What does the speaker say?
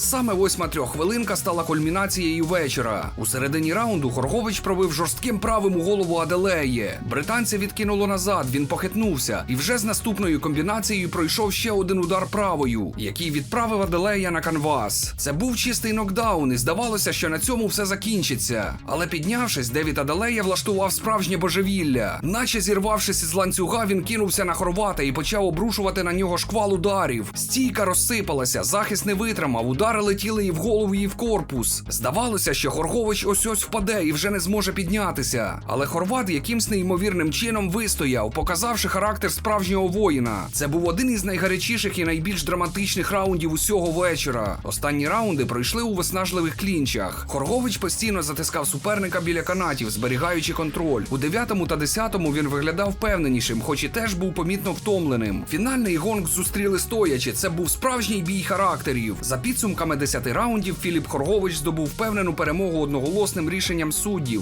Саме восьма трьоххвилинка стала кульмінацією вечора. У середині раунду Хоргович пробив жорстким правим у голову Аделеї. Британця відкинуло назад, він похитнувся, і вже з наступною комбінацією пройшов ще один удар правою, який відправив Аделея на канвас. Це був чистий нокдаун, і здавалося, що на цьому все закінчиться. Але піднявшись, Девід Аделея влаштував справжнє божевілля. Наче зірвавшись із ланцюга, він кинувся на хорвата і почав обрушувати на нього шквал ударів. Стійка розсипалася, захист не витримав, удари летіли і в голову, і в корпус. Здавалося, що Хоргович ось ось впаде і вже не зможе піднятися. Але хорват якимсь неймовірним чином вистояв, показавши характер справжнього воїна. Це був один із найгарячіших і найбільш драматичних раундів усього вечора. Останні раунди пройшли у виснажливих клінчах. Хоргович постійно затискав суперника біля канатів, зберігаючи контроль. У дев'ятому та десятому він виглядав впевненішим, хоч і теж був помітно втомленим. Фінальний гонг зустріли стоячи. Це був справжній бій характерів. За підсумками 10 раундів Філіп Хоргович здобув впевнену перемогу одноголосним рішенням суддів.